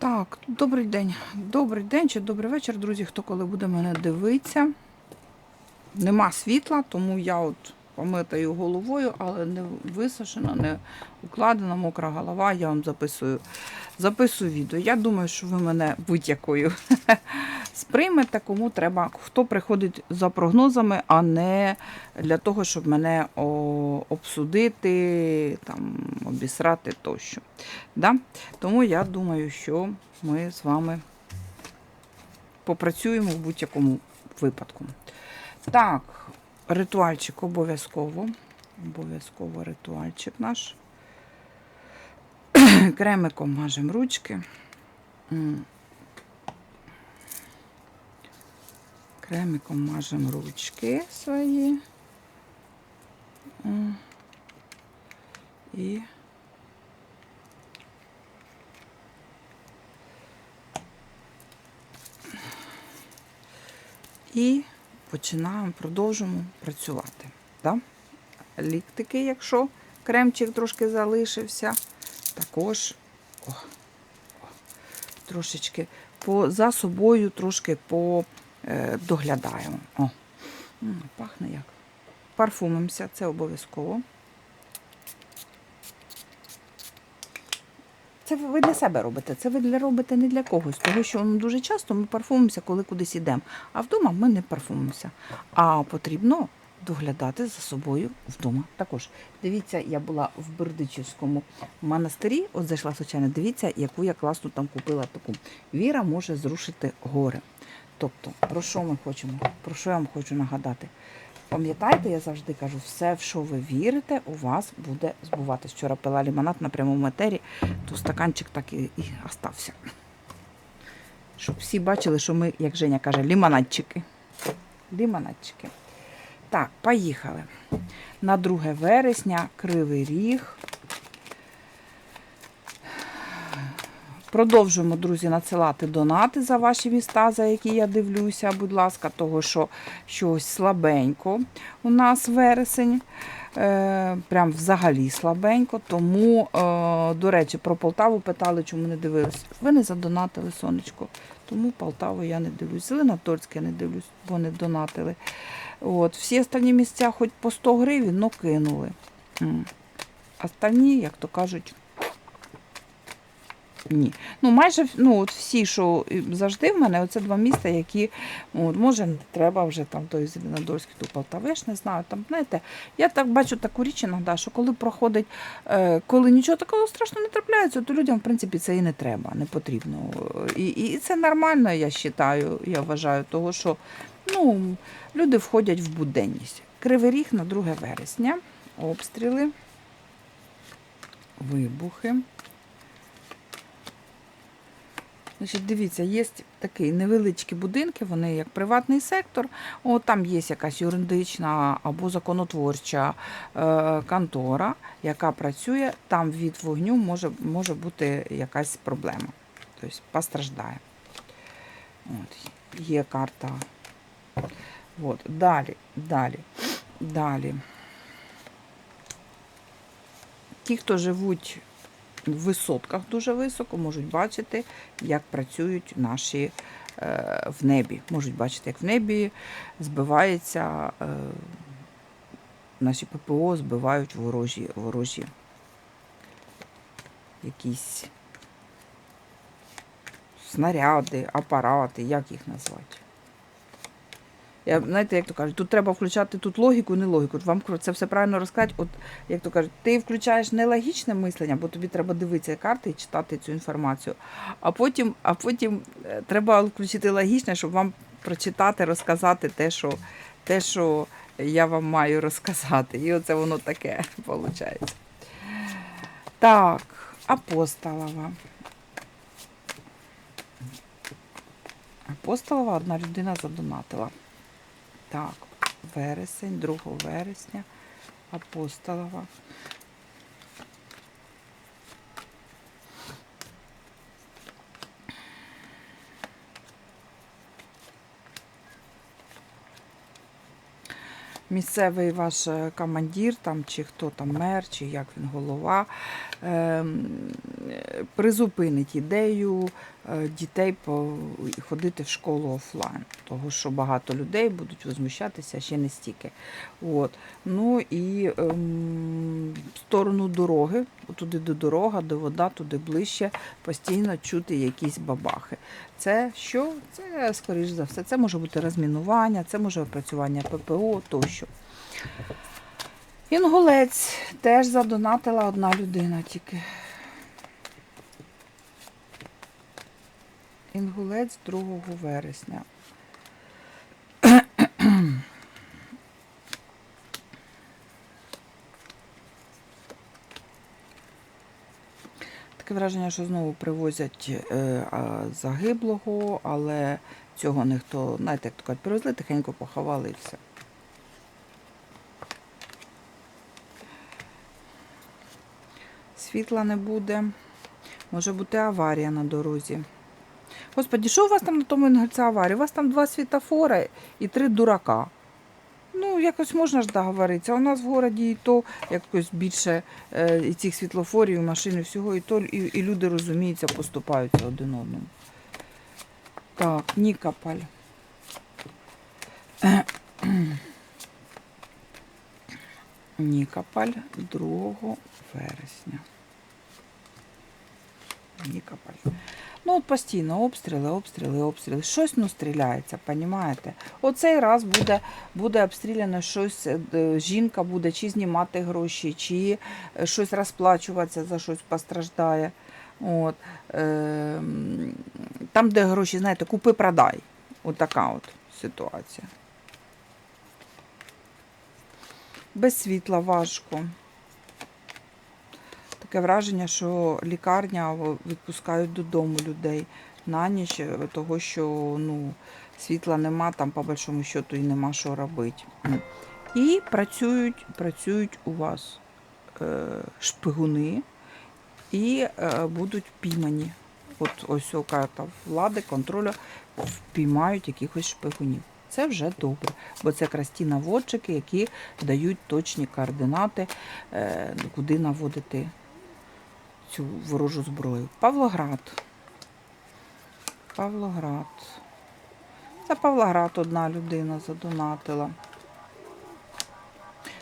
Так, добрий день. Добрий день чи добрий вечір, друзі, хто коли буде мене дивитися. Нема світла, тому я от помитаю головою, але не висушена, не укладена, мокра голова. Я вам записую, записую відео. Я думаю, що ви мене будь-якою сприймете, кому треба, хто приходить за прогнозами, а не для того, щоб мене обсудити, там, обісрати тощо. Да? Тому я думаю, що ми з вами попрацюємо в будь-якому випадку. Так, ритуальчик обов'язково. Обов'язково ритуальчик наш. Кремиком мажемо ручки. Кремиком мажемо ручки свої. І І починаємо, продовжуємо працювати. Да? Ліктики, якщо кремчик трошки залишився, також о, о, трошечки по, за собою трошки по, доглядаємо. О, пахне як. Парфумимося, це обов'язково. Це ви для себе робите, це ви для робите не для когось, тому що дуже часто ми парфумимося, коли кудись йдемо. А вдома ми не парфумимося. А потрібно доглядати за собою вдома. Також дивіться, я була в Бердичівському монастирі, от зайшла случайно. Дивіться, яку я класну там купила таку. Віра може зрушити гори. Тобто, про що ми хочемо? Про що я вам хочу нагадати? Пам'ятаєте, я завжди кажу, все, в що ви вірите, у вас буде збуватись. Вчора пила лімонад на прямому етері, то стаканчик так і, і остався. Щоб всі бачили, що ми, як Женя каже, лімонадчики. Лімонадчики. Так, поїхали. На 2 вересня Кривий Ріг. Продовжуємо, друзі, надсилати донати за ваші міста, за які я дивлюся, будь ласка, того, що щось слабенько у нас вересень. Е, прям взагалі слабенько. Тому, е, до речі, про Полтаву питали, чому не дивились. Ви не задонатили сонечко. Тому Полтаву я не дивлюсь. Зеленодольськ я не дивлюсь, бо не донатили. От, всі останні місця хоч по 100 гривень, но кинули. Останні, як то кажуть, ні. Ну, майже ну, от всі, що завжди в мене, оце два міста, які, от, може, не треба вже там той Зеленодольський, то Полтава, я ж не знаю. Там, знаєте, я так бачу таку річ іноді, що коли проходить, е, коли нічого такого страшного не трапляється, то людям, в принципі, це і не треба, не потрібно. І, і це нормально, я вважаю, я вважаю, того, що ну, люди входять в буденність. Кривий ріг на 2 вересня, обстріли, вибухи. Значить, дивіться, є такі невеличкі будинки, вони як приватний сектор. О, там є якась юридична або законотворча е, контора, яка працює. Там від вогню може, може бути якась проблема. Тобто постраждає. От, є карта. От, далі, далі, далі. Ті, хто живуть в висотках дуже високо, можуть бачити, як працюють наші е, в небі. Можуть бачити, як в небі збивається, е, наші ППО збивають ворожі, ворожі якісь снаряди, апарати, як їх назвати. Я, знаєте, як то кажуть, тут треба включати тут логіку, не логіку. Вам це все правильно розказати. От як то кажуть, ти включаєш не логічне мислення, бо тобі треба дивитися карти і читати цю інформацію. А потім, а потім е, треба включити логічне, щоб вам прочитати, розказати те, що, те, що я вам маю розказати. І оце воно таке виходить. Так, апостолова. Апостолова одна людина задонатила. Так, вересень, 2 вересня, апостолова. Місцевий ваш е, командир, там, чи хто там мер, чи як він голова, ем, е, призупинить ідею дітей ходити в школу офлайн, тому що багато людей будуть возмущатися ще не стільки. От. Ну і ем, в сторону дороги, туди до дорога, до вода, туди ближче, постійно чути якісь бабахи. Це що? Це, скоріш за все, це може бути розмінування, це може опрацювання ППО тощо. Інгулець теж задонатила одна людина тільки. Інгулець 2 вересня. Таке враження, що знову привозять е, загиблого, але цього ніхто, знаєте, як то кажуть, привезли, тихенько поховали і все. Світла не буде. Може бути аварія на дорозі. Господі, що у вас там на тому інгульця аварія? У вас там два світофори і три дурака. Ну, якось можна ж договоритися. У нас в городі і то якось більше е, і цих світлофорів, і машин, і всього, і то і, і люди розуміються, поступаються один одному. Так, Нікополь. Нікополь 2 вересня. Нікополь. Ну, от постійно обстріли, обстріли, обстріли. Щось ну стріляється, понімаєте? Оцей раз буде, буде обстріляно щось, е, жінка буде чи знімати гроші, чи е, щось розплачуватися за щось постраждає. От, е, там, де гроші, знаєте, купи-продай. От от ситуація. Без світла важко. Таке враження, що лікарня відпускають додому людей на ніч, е, того що ну, світла нема, там по большому счету і нема що робити. І працюють, працюють у вас е, шпигуни і е, будуть впіймані. От ось карта влади, контролю впіймають якихось шпигунів. Це вже добре, бо це якраз ті наводчики, які дають точні координати, е, куди наводити цю ворожу зброю. Павлоград. Павлоград. За Павлоград одна людина задонатила.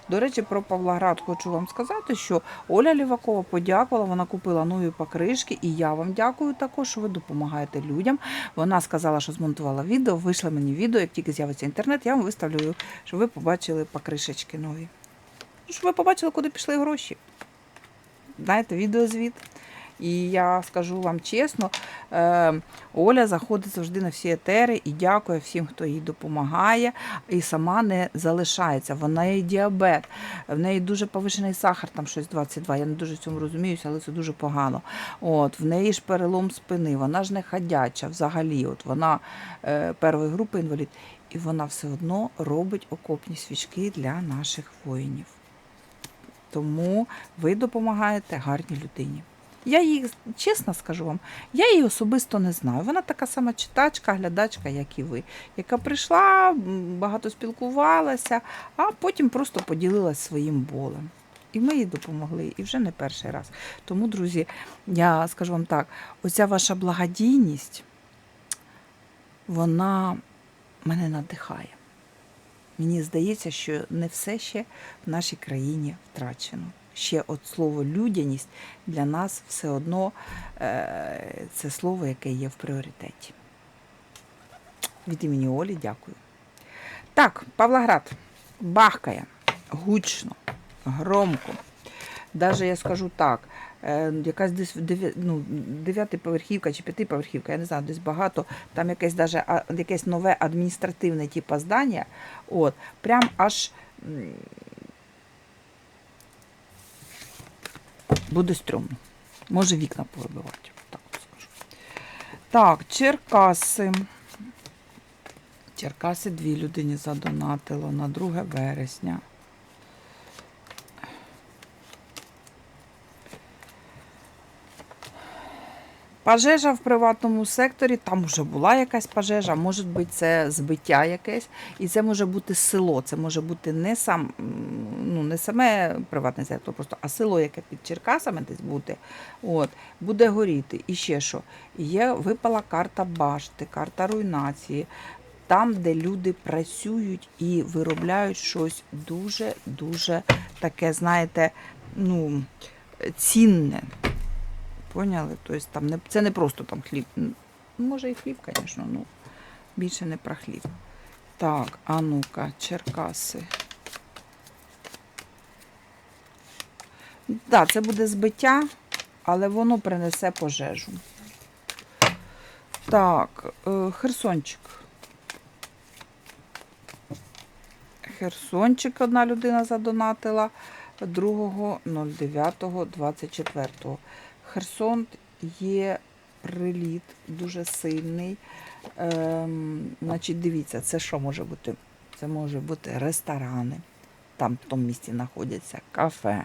До речі, про Павлоград хочу вам сказати, що Оля Лівакова подякувала, вона купила нові покришки, і я вам дякую також, що ви допомагаєте людям. Вона сказала, що змонтувала відео, вийшла мені відео, як тільки з'явиться інтернет, я вам виставлю, щоб ви побачили покришечки нові. Щоб ви побачили, куди пішли гроші. Знаєте, відеозвіт. І я скажу вам чесно, е, Оля заходить завжди на всі етери і дякує всім, хто їй допомагає, і сама не залишається. Вона є діабет, в неї дуже повишений сахар, там щось 22. Я не дуже в цьому розуміюся, але це дуже погано. От, в неї ж перелом спини, вона ж не ходяча взагалі. От вона е, першої групи інвалід, і вона все одно робить окопні свічки для наших воїнів. Тому ви допомагаєте гарній людині. Я її, чесно скажу вам, я її особисто не знаю. Вона така сама читачка, глядачка, як і ви, яка прийшла, багато спілкувалася, а потім просто поділилась своїм болем. І ми їй допомогли, і вже не перший раз. Тому, друзі, я скажу вам так: оця ваша благодійність, вона мене надихає. Мені здається, що не все ще в нашій країні втрачено. Ще от слово людяність для нас все одно е, це слово, яке є в пріоритеті. Від імені Олі дякую. Так, Павлоград бахкає гучно, громко. Даже я скажу так, якась десь ну, дев'ятиповерхівка чи п'ятиповерхівка, я не знаю, десь багато, там якесь даже якесь нове адміністративне типу здання, от, прям аж буде стрьомно. Може вікна повибивати. Так скажу. Так, Черкаси. Черкаси дві людині задонатило на 2 вересня. Пожежа в приватному секторі, там вже була якась пожежа, може бути це збиття якесь, і це може бути село. Це може бути не сам, ну не саме приватний сектор, просто а село, яке під Черкасами десь буде. От, буде горіти. І ще що? Є випала карта башти, карта руйнації. Там, де люди працюють і виробляють щось дуже-дуже таке, знаєте, ну, цінне. Поняли? Тобто там не, це не просто там хліб. Може і хліб, звісно, ну більше не про хліб. Так, а ну-ка, Черкаси. Так, да, це буде збиття, але воно принесе пожежу. Так, е, Херсончик. Херсончик одна людина задонатила 2.09.24. Херсон є приліт дуже сильний. Ем, значить, дивіться, це що може бути? Це може бути ресторани, там в тому місці знаходяться кафе,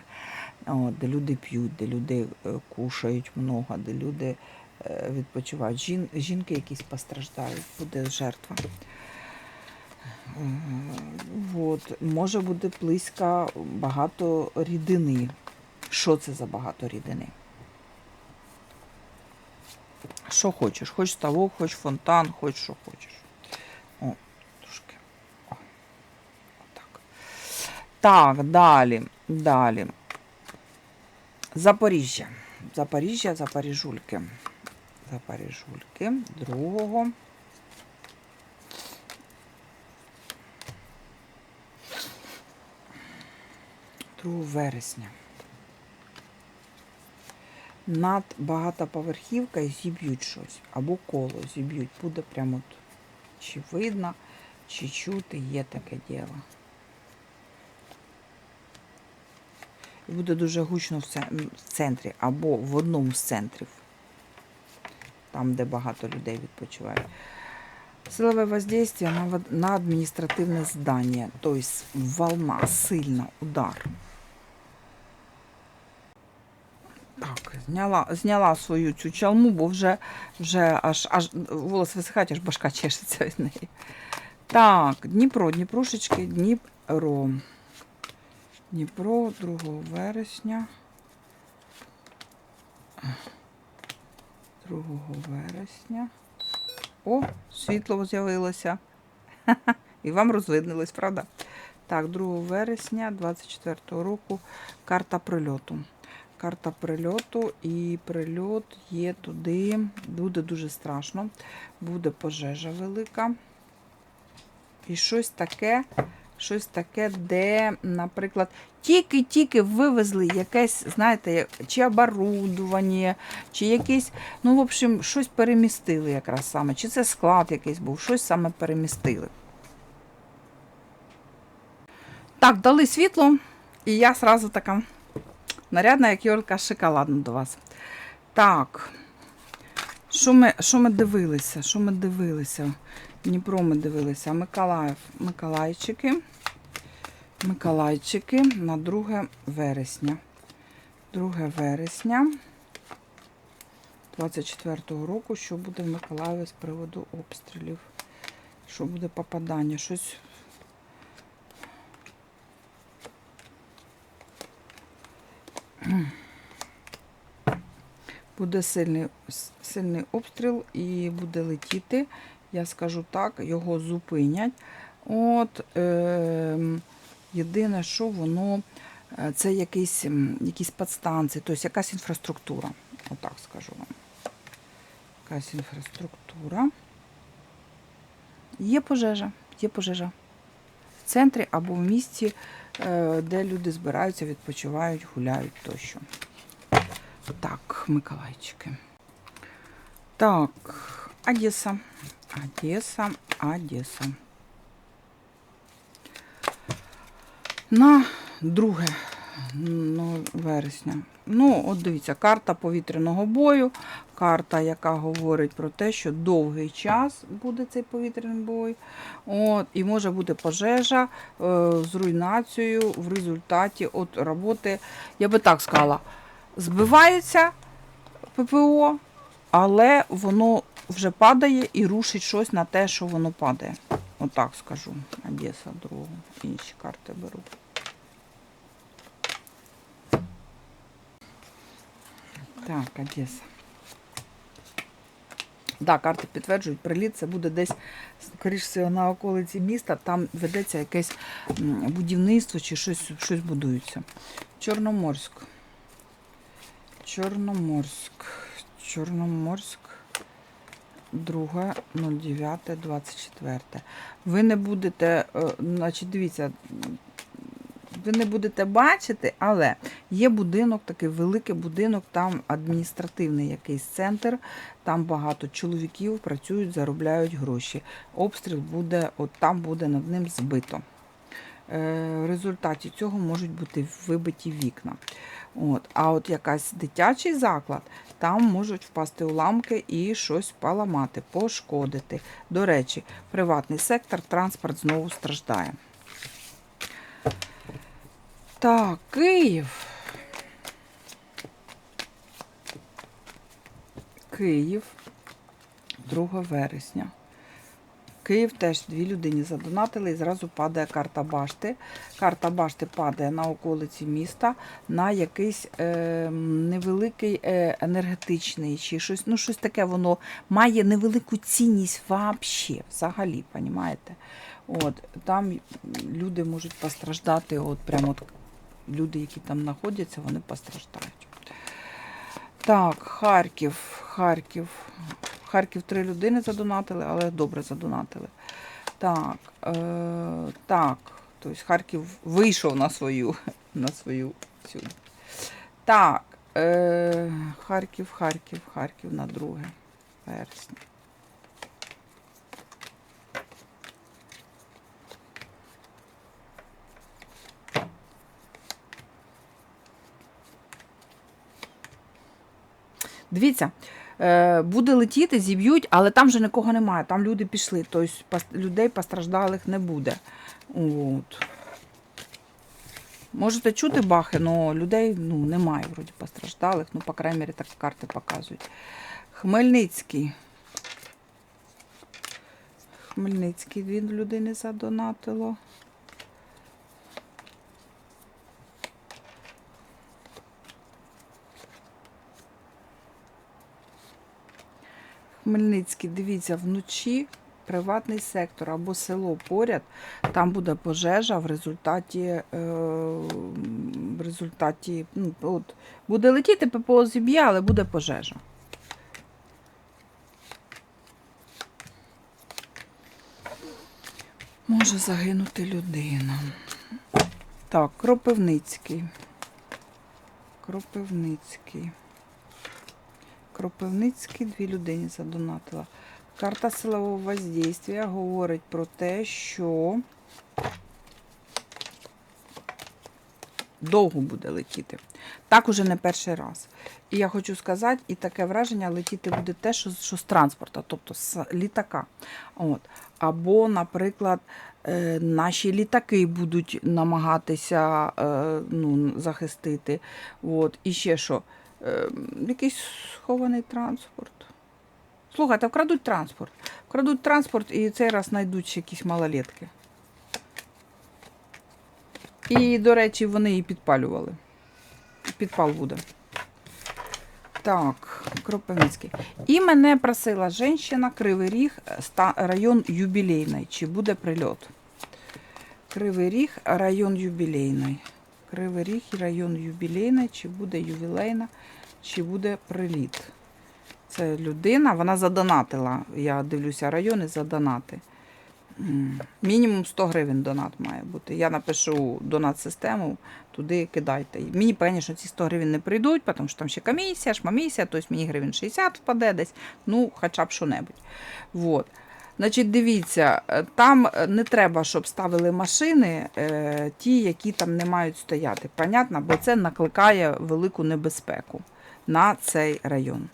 де люди п'ють, де люди е, кушають много, де люди е, відпочивають. Жін, жінки якісь постраждають, буде жертва. От, може бути близько багато рідини. Що це за багато рідини? Що хочеш? Хоч ставок, хоч фонтан, хоч що хочеш. О, трошки. О, отак. Так, далі. Далі. Запоріжжя. Запоріжжя, Запоріжульки. Запоріжульки. Другого. Другого вересня. Над багатоповерхівка і зіб'ють щось. Або коло зіб'ють. Буде прямо от, чи видно, чи чути, є таке діло. І буде дуже гучно в центрі, або в одному з центрів, там, де багато людей відпочивають. Силове воздействие на, на адміністративне здання, тобто волна, сильна, удар. Так, зняла, зняла свою цю чалму, бо вже, вже аж, аж волос висихає, аж башка чешеться від неї. Так, Дніпро, Дніпрошечки, Дніпро. Дніпро 2 вересня. 2 вересня. О, світло з'явилося. І вам розвиднилось, правда? Так, 2 вересня 24 року карта прильоту. Карта прильоту і прильот є туди. Буде дуже страшно. Буде пожежа велика. І щось таке, щось таке, де, наприклад, тільки-тільки вивезли якесь, знаєте, чи оборудування, чи якесь, ну, в общем, щось перемістили якраз саме. Чи це склад якийсь був, щось саме перемістили. Так, дали світло, і я сразу така нарядна, як Йолка, шоколадна до вас. Так. Що ми, що ми дивилися? Що ми дивилися? Дніпро ми дивилися. Миколаїв, Миколайчики. Миколайчики на 2 вересня. 2 вересня 24-го року, що буде в Миколаєві з приводу обстрілів. Що буде попадання? Щось. Буде сильний, сильний обстріл і буде летіти. Я скажу так, його зупинять. От, е, єдине, що воно е, це якісь, якісь підстанції, тобто якась інфраструктура. Отак скажу вам. Якась інфраструктура. Є пожежа, є пожежа. В центрі або в місті, де люди збираються, відпочивають, гуляють тощо. Так, Миколайчики. Так, Одеса. Одеса, Одеса. На 2 ну, вересня. Ну, от дивіться, карта повітряного бою, карта, яка говорить про те, що довгий час буде цей повітряний бой. От, і може бути пожежа е, з руйнацією в результаті от роботи, я би так сказала, збивається ППО, але воно вже падає і рушить щось на те, що воно падає. Отак скажу. Одеса другу. Інші карти беру. Так, Одеса. Да, карти підтверджують, приліт це буде десь, скоріш всього, на околиці міста, там ведеться якесь будівництво чи щось, щось будується. Чорноморськ. Чорноморськ. Чорноморськ. Друга, 09, 24. Ви не будете, е, значить, дивіться, ви не будете бачити, але є будинок, такий великий будинок, там адміністративний якийсь центр, там багато чоловіків працюють, заробляють гроші. Обстріл буде, от там буде над ним збито. Е, В результаті цього можуть бути вибиті вікна. От. А от якась дитячий заклад, там можуть впасти уламки і щось поламати, пошкодити. До речі, приватний сектор, транспорт знову страждає. Так, Київ. Київ, 2 вересня. Київ теж дві людині задонатили і зразу падає карта башти. Карта башти падає на околиці міста, на якийсь е, невеликий е, енергетичний чи щось, ну щось таке воно має невелику цінність вообще, взагалі, понімаєте? От, там люди можуть постраждати, от прямо от люди, які там знаходяться, вони постраждають. Так, Харків, Харків. Харків три людини задонатили, але добре задонатили. Так, е, так. Тобто Харків вийшов на свою, на свою цю. Так, е, Харків, Харків, Харків на 2 вересня. Дивіться, е, буде летіти, зіб'ють, але там вже нікого немає. Там люди пішли. Тобто людей постраждалих не буде. От. Можете чути бахи, але людей ну, немає вроді постраждалих. Ну, по крайній мірі, так карти показують. Хмельницький. Хмельницький дві людини задонатило. Хмельницький, дивіться, вночі приватний сектор або село поряд, там буде пожежа в результаті, е, в результаті ну, от, буде летіти ППО зіб'є, але буде пожежа. Може загинути людина. Так, Кропивницький. Кропивницький. Кропивницький дві людині задонатила. Карта силового воздействия говорить про те, що довго буде летіти. Так уже не перший раз. І я хочу сказати, і таке враження летіти буде те, що, що з транспорта, тобто з літака. От. Або, наприклад, е, наші літаки будуть намагатися е, ну, захистити. От. І ще що, е, якийсь схований транспорт. Слухайте, вкрадуть транспорт. Вкрадуть транспорт і цей раз знайдуть якісь малолетки. І, до речі, вони її підпалювали. Підпал буде. Так, Кропивницький. І мене просила жінка Кривий Ріг, район юбілейний. Чи буде прильот? Кривий Ріг, район юбілейний. Кривий Ріг, і район юбілейний, чи буде ювілейна, чи буде приліт. Це людина, вона задонатила. Я дивлюся райони задонати. Мінімум 100 гривень донат має бути. Я напишу донат-систему, туди кидайте. Мені, звісно, ці 100 гривень не прийдуть, тому що там ще комісія, шмамісія, тобто мені гривень 60 впаде десь, ну, хоча б що-небудь. Вот. Значить, дивіться, е, там е, не треба, щоб ставили машини, е, ті, які там не мають стояти. Понятно? Бо це накликає велику небезпеку на цей район.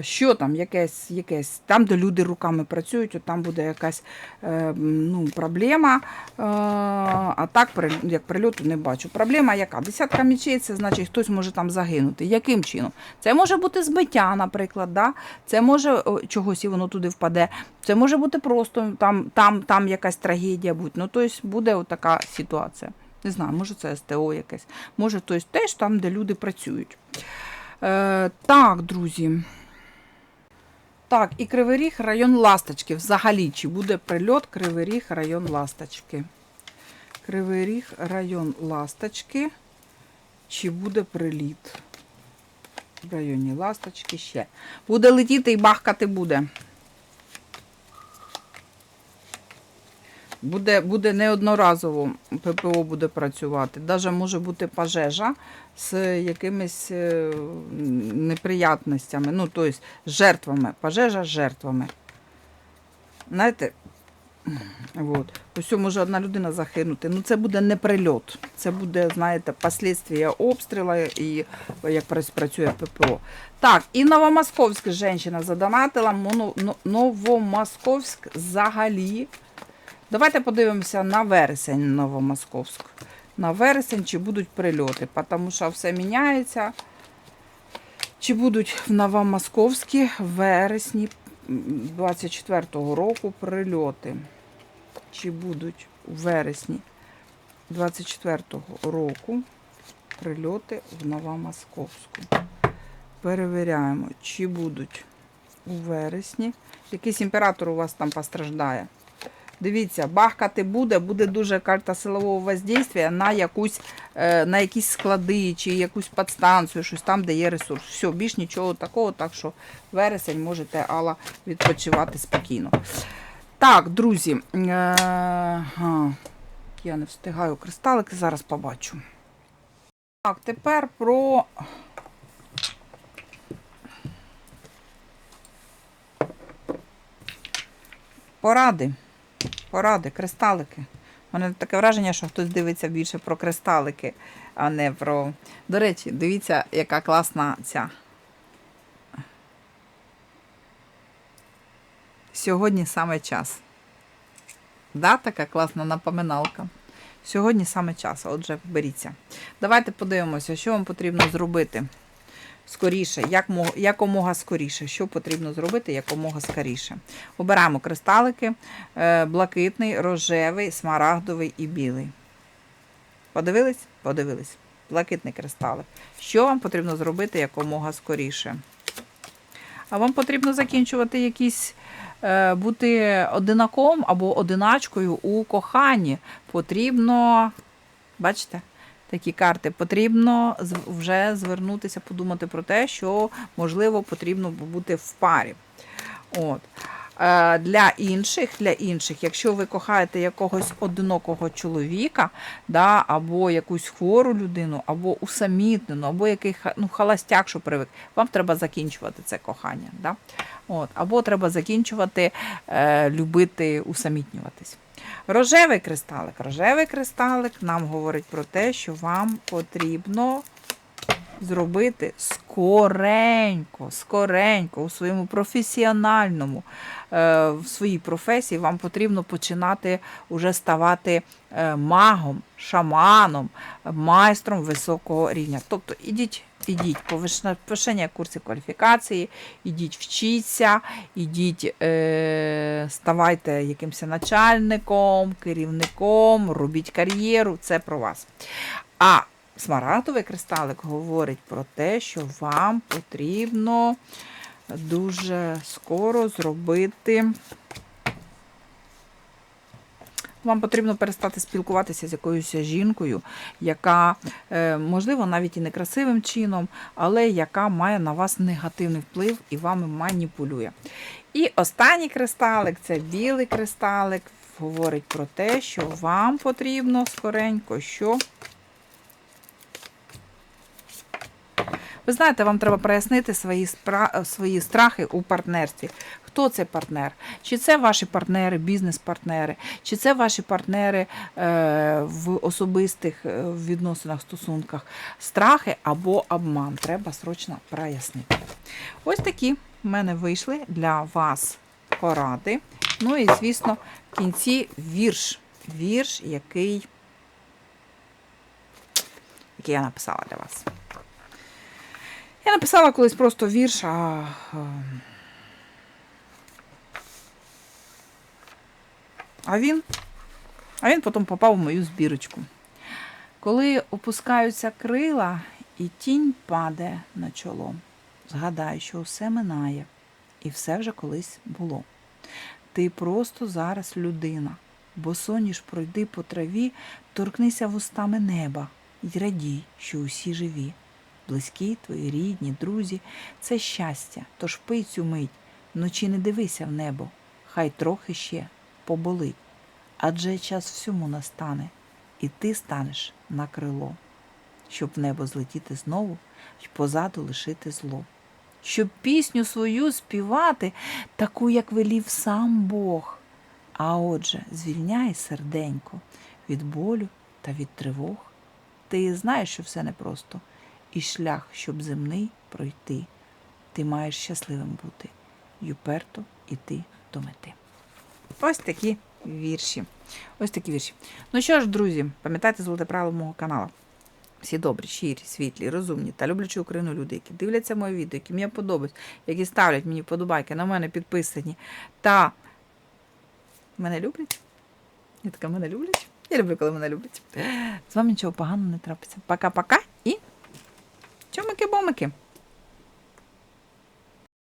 Що там, якесь, якесь, там, де люди руками працюють, от там буде якась е, ну, проблема. Е, а так, як прильоту, не бачу. Проблема яка? Десятка мічей, це значить, хтось може там загинути. Яким чином? Це може бути збиття, наприклад. Да? Це може чогось і воно туди впаде. Це може бути просто там, там, там якась трагедія бути. Ну, тобто буде така ситуація. Не знаю, може це СТО якесь, може тобто, теж там, де люди працюють. Е, так, друзі. Так, і Кривий Ріг, район Ласточки. Взагалі, чи буде прильот Кривий Ріг, район Ласточки? Кривий Ріг, район Ласточки. Чи буде приліт? В районі Ласточки ще. Буде летіти і бахкати буде. Буде, буде неодноразово ППО буде працювати. Даже може бути пожежа з якимись е, неприятностями, ну, тобто жертвами. Пожежа з жертвами. Знаєте, от. Ось може одна людина загинути. Ну, це буде не прильот. Це буде, знаєте, послідствия обстрілу і як працює ППО. Так, і Новомосковськ жінка задонатила. Новомосковськ взагалі. Давайте подивимося на вересень Новомосковськ. На вересень, чи будуть прильоти, тому що все міняється. Чи будуть в Новомосковській в вересні 24-го року прильоти? Чи будуть у вересні 24-го року прильоти в Новомосковську? Перевіряємо, чи будуть у вересні. Якийсь імператор у вас там постраждає. Дивіться, бахкати буде, буде дуже карта силового воздействия на якусь, е, на якісь склади чи якусь підстанцію, щось там, де є ресурс. Все, більш нічого такого, так що вересень можете Алла відпочивати спокійно. Так, друзі, е, я не встигаю кристалики, зараз побачу. Так, тепер про. Поради. Поради, кристалики. У мене таке враження, що хтось дивиться більше про кристалики, а не про. До речі, дивіться, яка класна ця. Сьогодні саме час. Да, така класна напоминалка. Сьогодні саме час. Отже, беріться. Давайте подивимося, що вам потрібно зробити скоріше, як, якомога скоріше. Що потрібно зробити якомога скоріше. Обираємо кристалики: е, блакитний, рожевий, смарагдовий і білий. Подивились? Подивились. Блакитний кристалик. Що вам потрібно зробити якомога скоріше? А вам потрібно закінчувати якісь. е, Бути одинаком або одиначкою у коханні. Потрібно, бачите, такі карти. Потрібно вже звернутися, подумати про те, що можливо потрібно бути в парі. От. Е, Для інших, для інших, якщо ви кохаєте якогось одинокого чоловіка, да, або якусь хвору людину, або усамітнену, або який ну, халастяк, що привик, вам треба закінчувати це кохання. Да? От. Або треба закінчувати, е, любити, усамітнюватись. Рожевий кристалик. Рожевий кристалик нам говорить про те, що вам потрібно зробити скоренько, скоренько у своєму професіональному, е, в своїй професії вам потрібно починати уже ставати е, магом, шаманом, майстром високого рівня. Тобто ідіть. Ідіть повишення курсів кваліфікації, ідіть вчіться, ідіть, е, ставайте якимось начальником, керівником, робіть кар'єру, це про вас. А смарагдовий кристалик говорить про те, що вам потрібно дуже скоро зробити. Вам потрібно перестати спілкуватися з якоюсь жінкою, яка, е, можливо, навіть і не красивим чином, але яка має на вас негативний вплив і вами маніпулює. І останній кристалик це білий кристалик, говорить про те, що вам потрібно скоренько, що Ви знаєте, вам треба прояснити свої, спра... свої страхи у партнерстві. Хто це партнер? Чи це ваші партнери, бізнес-партнери, чи це ваші партнери е, в особистих е, відносинах, стосунках? Страхи або обман. Треба срочно прояснити. Ось такі в мене вийшли для вас поради. Ну і, звісно, в кінці вірш. Вірш, який, який я написала для вас. Я написала колись просто вірш, а. А він, а він потім попав в мою збірочку. Коли опускаються крила і тінь паде на чоло, згадай, що все минає, і все вже колись було. Ти просто зараз людина, бо соніш пройди по траві, торкнися вустами неба й радій, що усі живі. Близькі, твої рідні, друзі, це щастя, тож пий цю мить, вночі не дивися в небо, хай трохи ще поболить. Адже час всьому настане, і ти станеш на крило, щоб в небо злетіти знову й позаду лишити зло. Щоб пісню свою співати, таку, як велів сам Бог. А отже, звільняй серденько від болю та від тривог. Ти знаєш, що все непросто, і шлях, щоб земний пройти. Ти маєш щасливим бути й уперто іти до мети. Ось такі вірші. Ось такі вірші. Ну що ж, друзі, пам'ятайте золоте правило мого каналу. Всі добрі, щирі, світлі, розумні та люблячі Україну люди, які дивляться моє відео, які мені подобаються, які ставлять мені подобайки, на мене підписані та мене люблять. Я така мене люблять. Я люблю, коли мене люблять. З вами нічого поганого не трапиться. Пока-пока чомики-бомики.